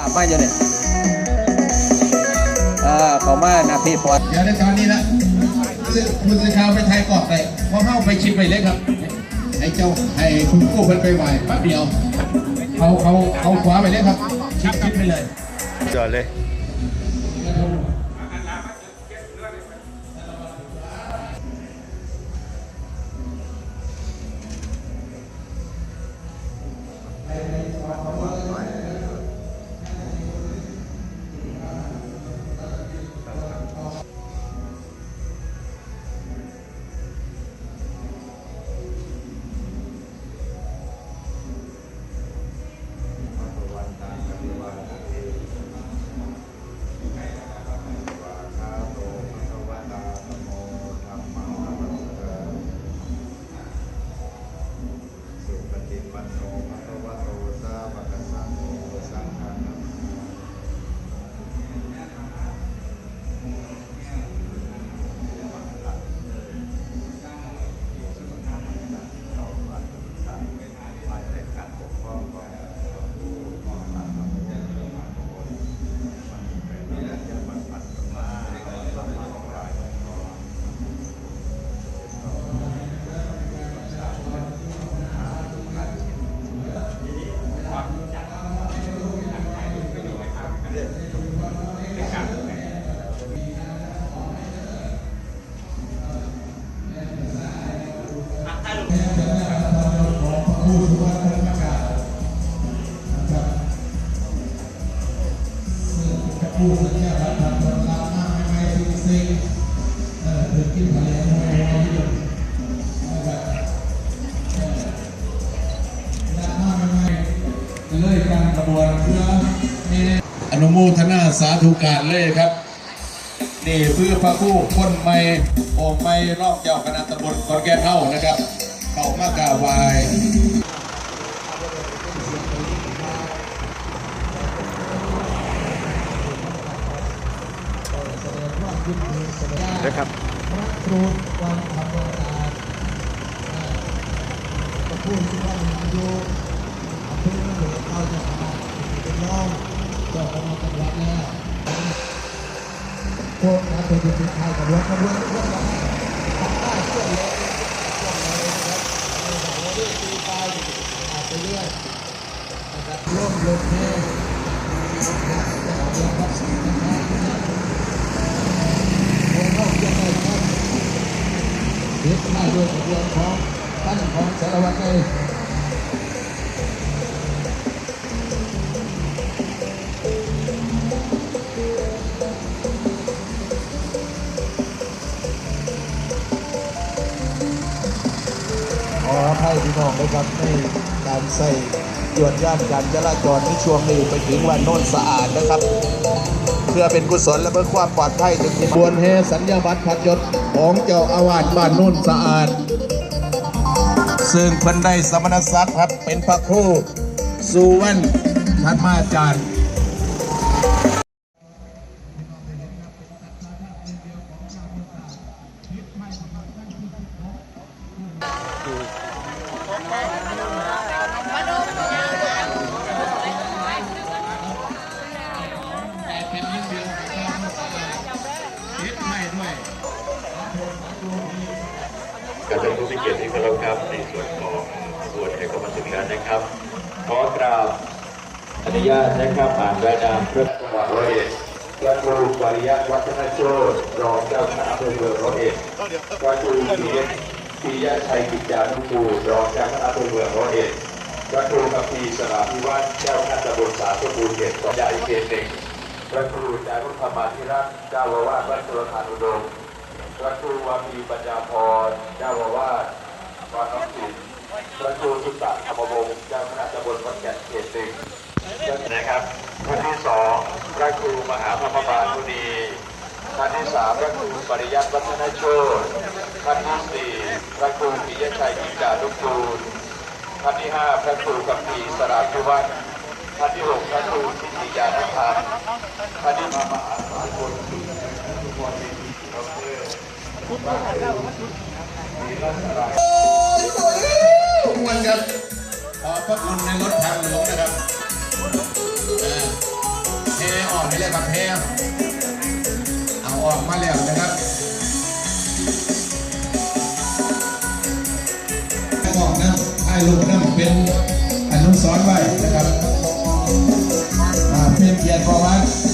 ป่ามาอยู่เนี่ยเออเขามาหนาพี่ปอดเดี๋ยวในตอนนี้ละซึ่งคุณสื่อข่าวไปไทยก่อนไปพอเข้าไปชิมไปเลยครับให้เจ้าให้คุณกู้เพิ่นไปไหวแป๊บเดียวเขาเขาเขาขวาไปเลยครับชิมชิมไปเลยจอดเลย นาสาธุการเลยครับ นี่เพื่อพระผู้คนไม่โอมไม่รอบเจ้าคณะตำบลขอนแก่นเท่านะครับ เข้ามากราบไหวายนะครับครูความทำความสะอาดก็พูดที่ว่ามันอยู่อำเภอหลวงเขาจะมาเป็นน้องเจ้าคณะจังหวัดแล้ว พวกนักเรียนที่ไทยกับรถขบวนรถละตัดได้เชื่อเลยไปเรื่อยนะครับร่วมลงแน่นะครับจะเอาเรื่องวัคซีนะครับโอ้โหเยอะเลยครับเด็กมาด้วยขบวนของท่านของสารวัตรเลย การใส่ตรวจย่านการจราจรในช่วงนี้ไปถึงวันโน้นสะอาดนะครับ เพื่อเป็นกุศลและเพื่อความปลอดภัยถึงที่บวนเฮสัญญาบัตรพัดยศของเจ้าอาวาสบ้านโน้นสะอาด ซึ่งเพิ่นได้สมณศักดิ์ครับเป็นพระครูสุวรรณธรรมาจารย์ เภอเมืองร้อยเอ็ดพระครูกัพีสราพิวัฒน์เจ้าคณะตำบลสาธุบูรณ์เขตสองใหญ่เขตหนึ่งพระครูจารุธรรมาธิรัตน์เจ้าอาวาสวัดสุรธานุดมพระครูวามีปัญญาพรเจ้าอาวาสวัดน้องศิลป์พระครูสุตตะธรรมวงศ์เจ้าคณะตำบลวัดแก่นเขตหนึ่งนะครับท่านที่สองพระครูมหาพระบาลมุนีท่านที่สามพระครูปริยัติวัฒนโชตท่านที่สี่พระครูปิยชัยกิจานุกูล ท่านที่ห้าพระครูกัมพีสราภิวัฒน์ท่านที่หกพระครูทิติยานุธรรมท่านที่มามหาสาคนทุกวันครับขอบพระคุณในรถทางหลวงนะครับอ่ออกไปเลยครับแพเอาออกมาแล้วนะครับ รูปนะเป็นอนุสรณ์ไว้นะครับอ่าเป็นเกียรติประวัติ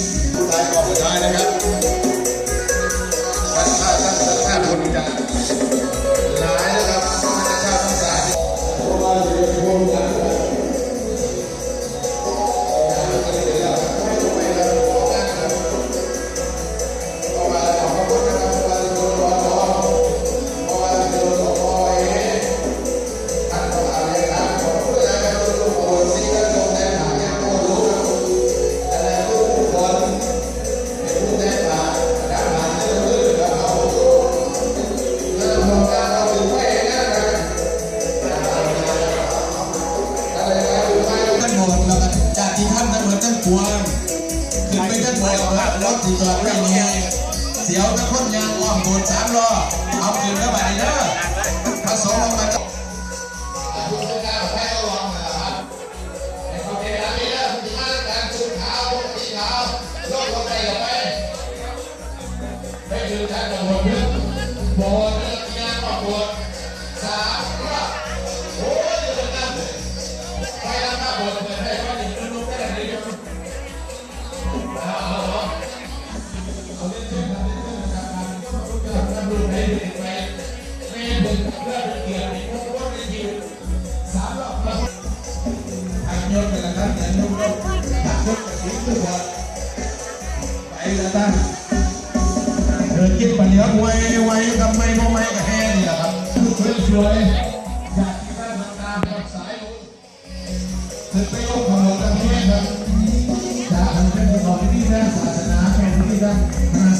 ไ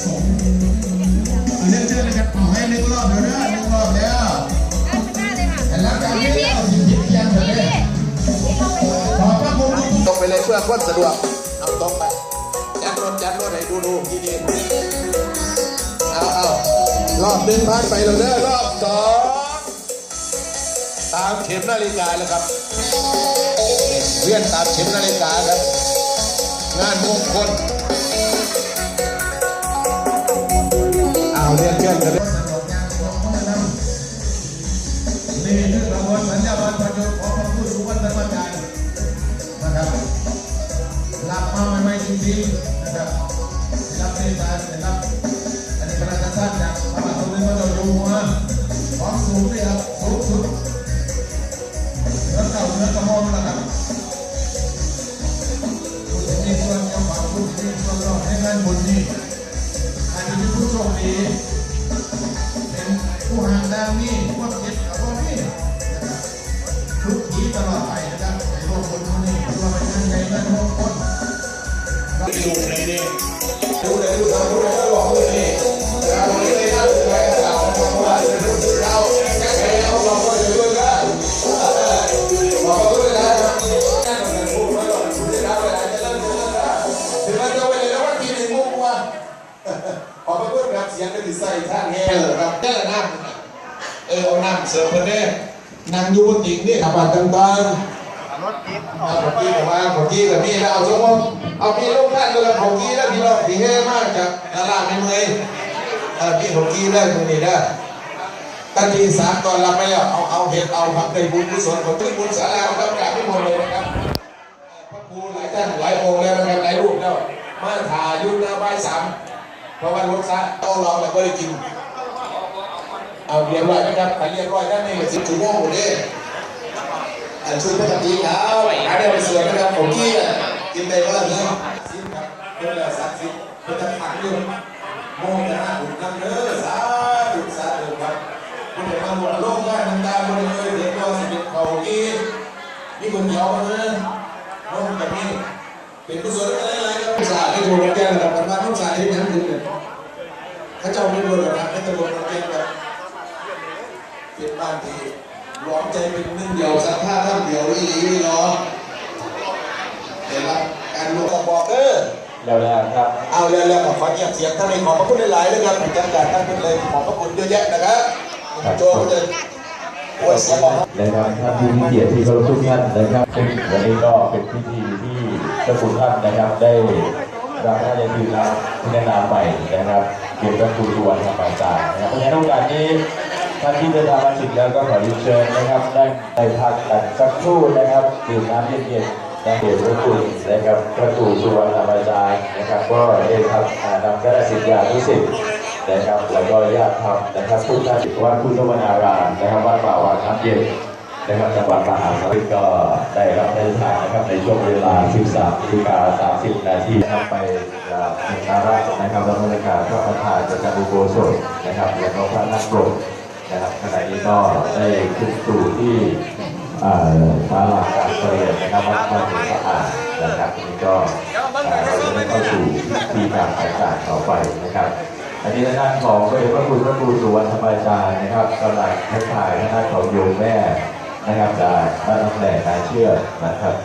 คณะสงฆ์เรียนเชิญนะครับเอาให้นึ่งรอบเดี๋ยวนะนึ่งรอบแล้วแต่แล้วการนี้เราสิบยิบยันเลยขอพระคุณตรงไปเลยเพื่อความสะดวกเอาตรงไปจัดรถจัดรถให้ดูดูดีดีเอาเอารอบหนึ่งผ่านไปแล้วเด้อรอบสองตามเข็มนาฬิกาแล้วครับเลื่อนตามเข็มนาฬิกาครับ งานมงคล เอาเรียนเชิญกันเลยนี่คือกระบวนสัญญาบัตรประโยชน์ของผู้สูงวัยธรรมการนะครับรับมาใหม่ๆจริงๆนะครับรับในกานะครับอันนี้พระราชทานจากพระบาทสมเด็จพระเจ้าอยู่หัวของสูงนี่ครับสูงสุดเนื้อเก่าเนื้อกระหม่อมนะครับคุณมีส่วนยังฝากคุณมีส่วนรอดให้งานบุญนี้อันนี้เป็นผู้โชค ดีเป็นผู้ห่างดาวนี้ความเจ็บกับว่านี่ทุกทีตลอดไปนะครับในโลกคนนี้ตัวเป็นยังไงกันทุกคนก็อยู่ในนี้ดูเลยดูเราดูเลยก็บอกเลยนี่เราไม่ได้นั่งไปเราเราเรเราแค่ไหนเราบอกว่าจะด้วย เออเอาน้ำเสิร์ฟคนนี้นั่งอยู่บนติ่งนี่ขับมาต่างๆรถติดเอาของกี้กับมาของกี้กับพี่แล้วเอาสมมติเอาพี่ลูกท่านเลยของกี้แล้วพี่รอบพี่แห่มากจากตลาดในเมืองเออพี่ขอกี้ได้ตรงนี้ได้ตั้งทีสามตอนรับไปแล้วเอาเอาเห็ดเอาผักในบุญกุศลของทุกบุญสาราครับกราบไม่หมดเลยนะครับพระครูหลายท่านหลายองค์แล้วนะครับหลายรูปแล้วมาถ่ายยุคหน้าใบสามเพราะว่ารถซะต้องรอแล้วก็ได้กิน เอาเรียบร้อยนะครับไปเรียบร้อยด้านนี้ก็สิบชั่วโมงเลยอันชุดปกติครับหาได้ไปสวยนะครับผมกี้อะกินได้ว่าเนื้อซิมครับเพื่อนเราสักซิมเพื่อนจะขังอยู่โมงจะหาหุ่นน้ำเนื้อสาธุสาธุครับคุณเดี๋ยวมาหมดโลกได้น้ำตาบริเวณเด็กก็สิเป็นเขากี้มีคนเดียวมาเลยโลกแบบนี้เป็นกุศลอะไรอะไรครับสาธุโดนแก้ระดับกันมาทุกสายที่นั้นถึงเลยข้าเจ้าไม่โดนหรอกครับไม่ตะโดนแก้แบบ เป็นบ้านที่ร้องใจเป็นหนึ่งเดียวสักผ้าท่านเดียวอีหลีนี่เนาะเห็นรับการลงบอกเด้อแล้วแล้วครับ เอาเร็วๆขอเงียบเสียงท่านในขอบพระคุณหลายๆนะครับผู้จัดการท่านเป็นเลยขอบพระคุณเยอะแยะนะครับโจก็จะโอ้ยเสียงบอกนะครับท่านผู้มีเกียรติที่เคารพทุกท่านนะครับซึ่งวันนี้ก็เป็นพิธีที่เจ้าคุณท่านนะครับ ได้เราก็ได้ทีมแล้วที่แนะนำไปนะครับ เกี่ยวกับครูตัวนธรรมอาจารย์นะครับเพราะฉะนั้นโอกาสนี้ ท่านที่เดินทางมาถึงแล้วก็ขอเรียนเชิญนะครับได้ได้พักกันสักครู่นะครับดื่มน้ำเย็นๆนะเดี๋ยวพระคุณนะครับพระครูสุวรรณธรรมอาจารย์นะครับ ก็ได้ครับอานำคณะศิษยานุศิษย์นะครับแล้วก็ญาติธรรมนะครับทุกท่านวัดพุทธวนารามนะครับวัดป่าวัดน้ำเย็นนะครับจังหวัดมหาสารคามก็ได้รับพระราชทานนะครับในช่วงเวลา 13นาฬิกา30 นาทีนะครับไปในคาระนะครับรับราชการพระประธานประจำอุโบสถนะครับ แล้วก็พระนักปรก นะครับขณะนี้ก็ได้ขึ้นสู่ที่ศาลาการเประเรียนนะครับวัดบ้านหลวงสะอาดนะครับนี่ก็เราจะได้เข้าสู่พิธีการต่างๆต่อไปนะครับอันนี้ทางด้านของพระเดชพระคุณพระครูสุวรรณธรรมอาจารย์นะครับกำลังทักทายทางด้านของโยมแม่นะครับจากบ้านน้ำแดงนายเชื่อนะครับ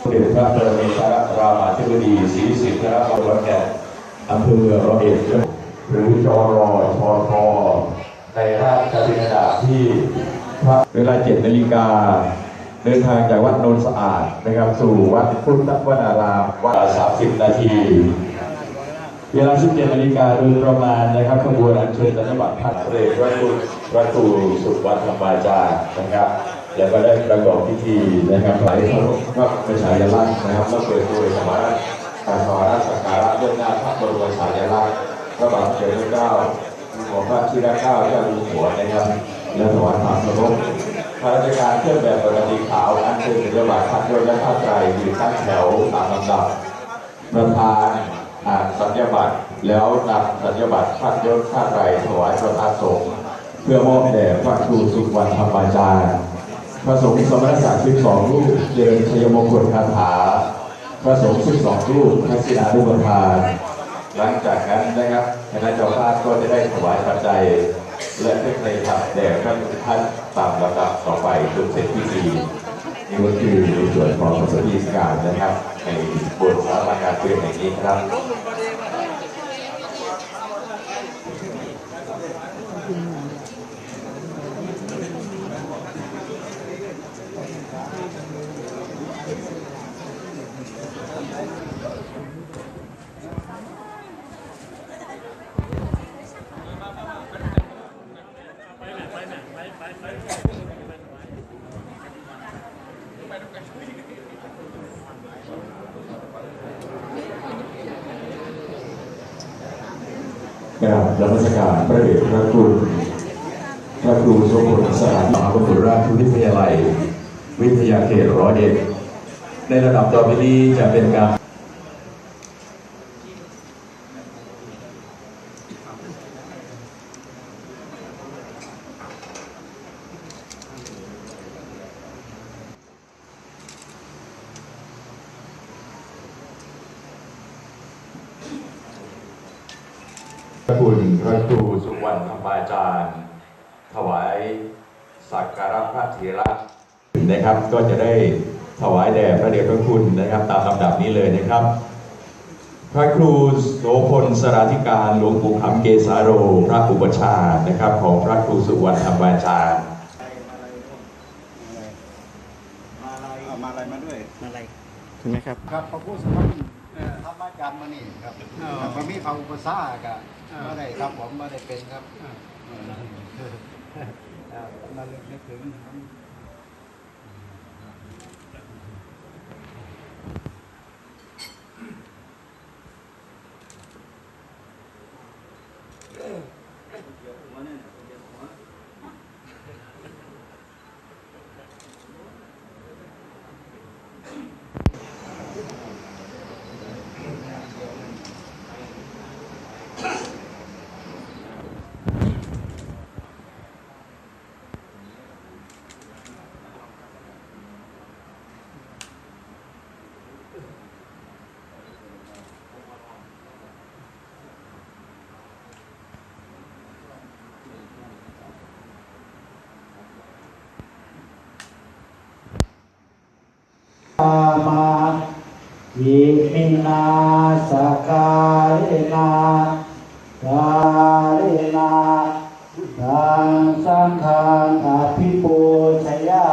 พระเดชพระบรมชารามาธิบดี ศรีสิทธราชวัดแก่อำเภอร้อยเอ็ดหรือจอรอชอทอในราชบิณฑาที่พระเวลาเจ็ดนาฬิกาเดินทางจากวัดโนนสะอาดนะครับสู่วัดพุทธวนารามวัดสามสิบนาที เวลา17นาฬิกาโดยประมาณนะครับขบวนอัญเชิญธนบัตรพัดเรศพระคุณพระครูสุวัฒธรรมาจารย์นะครับแล้วก็ได้ประกอบพิธีนะครับไหลพระพระประชายลักษณ์นะครับแล้วเปิดโดยสมณะ การสวาสักการะเบื้องหน้าพระบรมฉายาลักษณ์พระบาทสมเด็จพระเจ้าหัวพระชิรเกล้าเจ้าอยู่หัวนะครับและถวายความเคารพข้าราชการเครื่องแบบปกติขาวอันเชิญธนบัตรพัดด้วยและผ้าไตรยืนตั้งแถวตามลำดับประธานอ่านสัญญาบัตรแล้วนำสัญญาบัตรข้ายศข้าไตรถวายประธานสงฆ์เพื่อมอบแด่พระครูสุวรรณธรรมอาจารย์พระสงฆ์สมณศักดิ์12รูปเจริญชัยมงคลคาถา พระสงฆ์12รูปพระศิลานุปทาน หลังจากนั้นนะครับคณะเจ้าภาพก็จะได้ถวายปัจจัย และเพื่อในถแด่พระท่านตามลำดับต่อไปจนเสร็จพิธีนี่ก็คือในส่วนของประสบการนะครับในบทสารการเตือนแห่งนี้ครับ นมัสการพระเดชพระคุณพระครูโสพลสถานมหาวิทยาลัยวิทยาลัย วิทยาเขตร้อยเอ็ดในระดับต่อไปนี้จะเป็นการ คุณพระครูสุวรรณธรรมาจารย์ ถวายสักการะพระเถระนะครับ ก็จะได้ถวายแด่พระเดชพระคุณนะครับ ตามลำดับนี้เลยนะครับ พระครูโสพลสราธิการหลวงปู่คำเกสาโร พระอุปชฌาย์นะครับ ของพระครูสุวรรณธรรมาจารย์เอามาอะไรมาด้วยใช่ไหมครับครับพระผู้สมัครทำอาจารย์ มานี่ครับแต่พอมีเขาอุปสรรคอะไม่ได้ครับผมไม่ได้เป็นครับมาเลึกถึง อิมินาสกาเลนากาเลนาทางสังฆังอภิปูชยา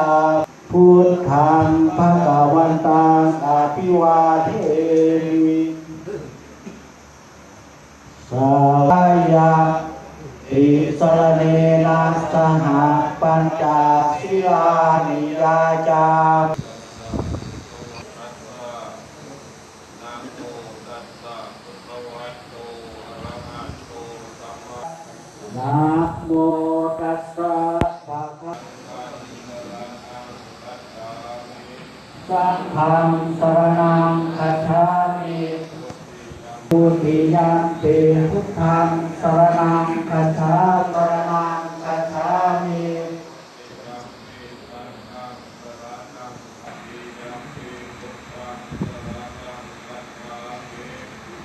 พุทธังภะคะวันตังอภิวาเทมิสายาติสรเนนะสหปัญจศิลานิยาจา นะโมตัสสะภะคะสังฆังสรณังคัจฉามิพุทธิ ยัมปิพุทธังสรณังคัจฉาสรณังคัจฉามิ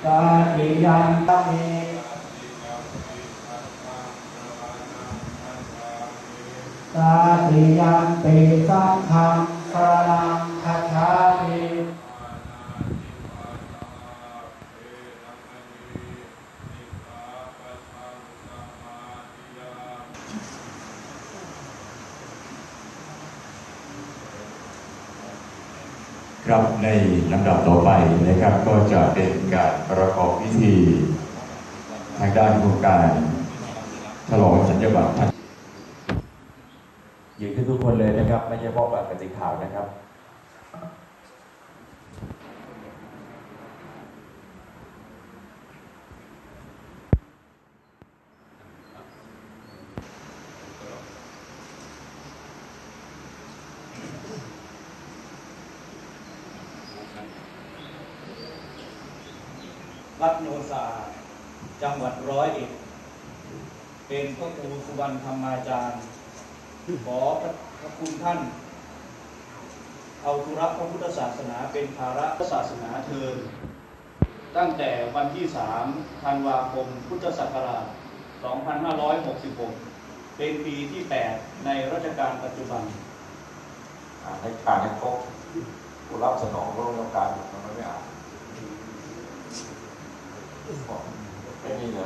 ตาติยัมปะเมสาธิยัมปิสังฆังสรณังคัจฉามิ ครับในลำดับต่อไปนะครับ ก็จะเป็นการประกอบพิธี ทางด้านโครงการฉลองสัญญบัตรท่านยืนขึ้นทุกคนเลยนะครับ ไม่ใช่พอกบัตรกติข่าวนะครับ วัดโนสาจังหวัดร้อยเอ็ด เป็นพระครูสุวรรณธรรมาจารย์ ขอพระพระคุณท่าน เอาธุระพระพุทธศาสนาเป็นภาระศาสนาเทินตั้งแต่วันที่3ธันวาคม พุทธศักราช 2566 เป็นปีที่ 8 ในรัชกาลปัจจุบันอ่านให้อ่านให้ครบผู้รับสนองร่วมการมันไม่อ่าน แค่นี้เห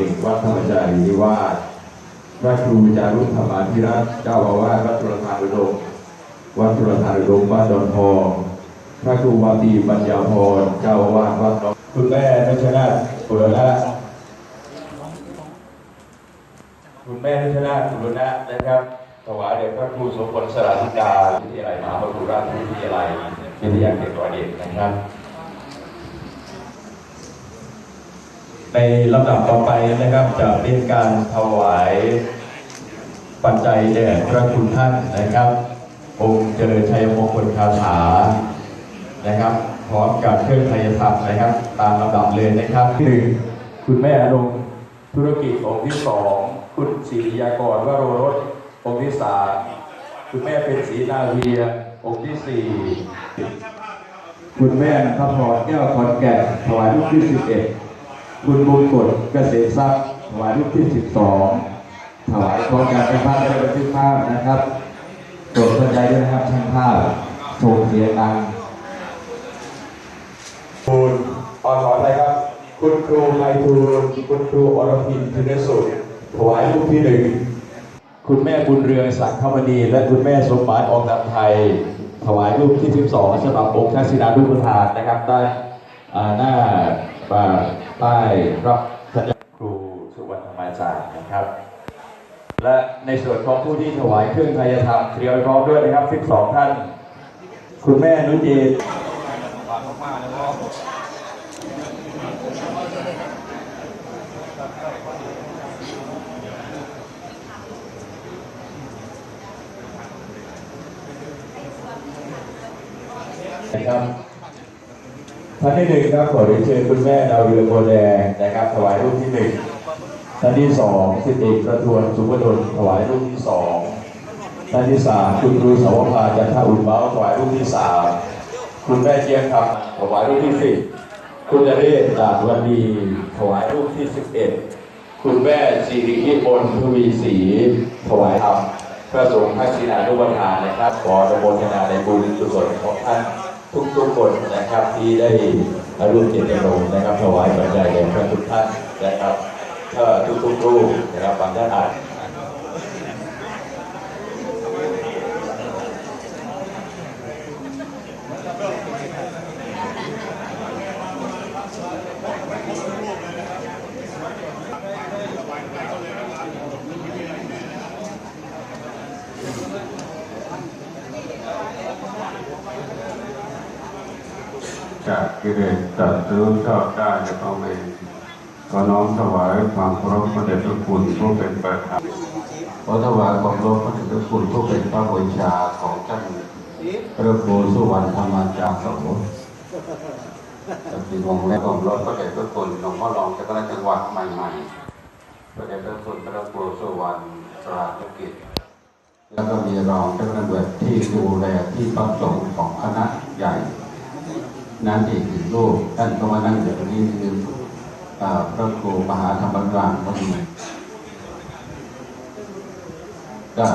เขตหนึ่งวัดธรรมจารีนิวาสพระครูจารุธรรมาธิรัตน์เจ้าอาวาสวัดตุลทานุดมวัดตุลทานุดมบ้านดอนทองพระครูวาตีปัญญาพรเจ้าอาวาสวัดหนองคุณแม่นัชนาถปุรณะคุณแม่นัชนาถปุรณะนะครับถวายแด่พระครูสมพลสราธิกาวิทยาลัยมหาวิทยาลัยวิทยาลัยวิทยาเขตร้อยเอ็ดนะครับ ในลำดับต่อไปนะครับจะเป็นการถวายปัจจัยแด่พระคุณท่านนะครับ องค์เจริญชัยมงคลคาถานะครับ พร้อมกับเครื่องไทยธรรมนะครับ ตามลำดับเลยนะครับที่หนึ่งคุณแม่อนงธุรกิจองค์ที่สองคุณศิริยากรวโรรสองค์ที่สามคุณแม่เป็นศรีนาเวียองค์ที่สี่คุณแม่พระพรแก้วคอนแก่นถวายรูปที่11 คุณมงกฎเกษตรทรัพย์ถวายรูปที่ 12 ถวายพร้อมกันเป็นภาพเป็นบันทึกภาพนะครับโปรดเข้าใจด้วยนะครับช่างภาพส่งเสียงดังคุณออนขออะไรครับ คุณครูไมทูลคุณครูอรพินธินสุดถวายรูปที่หนึ่งคุณแม่บุญเรืองสังคมณีและคุณแม่สมบัติออกนำไทย ถวายรูปที่ 12สำหรับองค์ทักษิณานุปทานนะครับได้อ่าหน้า อ่าป้ายรับสัญญาครูสุวรรณธรรมาจารย์นะครับ และในส่วนของผู้ที่ถวายเครื่องไทยธรรมเตรียมพร้อมด้วยนะครับ 12 ท่าน คุณแม่นุเจนนะครับ ท่านที่หนึ่งครับขอเรียนเชิญคุณแม่ดาวเรืองบัวแดงนะครับ ถวายรูปที่หนึ่งท่านที่สองสิทธิประทวนสุวดลถวายรูปที่สองท่านที่สามคุณครูสาวภาจันทอุ่นเบาถวายรูปที่สามคุณแม่เจียงคำถวายรูปที่สิบคุณนเรศดาบวันดีถวายรูปที่สิบเอ็ดคุณแม่สิริกิมลทวีศรีถวายธรรมพระสงฆ์ทักษิณานุปทานนะครับขออนุโมทนาในบุญกุศลของท่าน ทุกๆคนนะครับที่ได้ร่วมเจตจำนงนะครับถวายปัจจัยแด่พระทุกท่านนะครับถ้าทุกทุกรูปนะครับบางท่านอาจ จากกิเลสตัดซื้อชอบได้จะต้องเองขอน้อมถวายความเคารพพระเดชพระคุณผู้เป็นประธานขอถวายความเคารพพระเดชพระคุณผู้เป็นพระบริชาของท่านพระครูสุวรรณธรรมจารย์โสปฏิวงและความเคารพพระเดชพระคุณหลวงพ่อรองเจ้าคณะจังหวัดใหม่ ๆ พระเดชพระคุณพระครูสุวรรณสราธุกิจแล้วก็มีรองเจ้าคณะจังหวัดที่ดูแลที่พักสงฆ์ของคณะใหญ่ นั่นอีกหนึ่งโลกท่านก็มานั่งอยู่ตรงนี้คือพระครูมหาธรรมกลางพอดีก็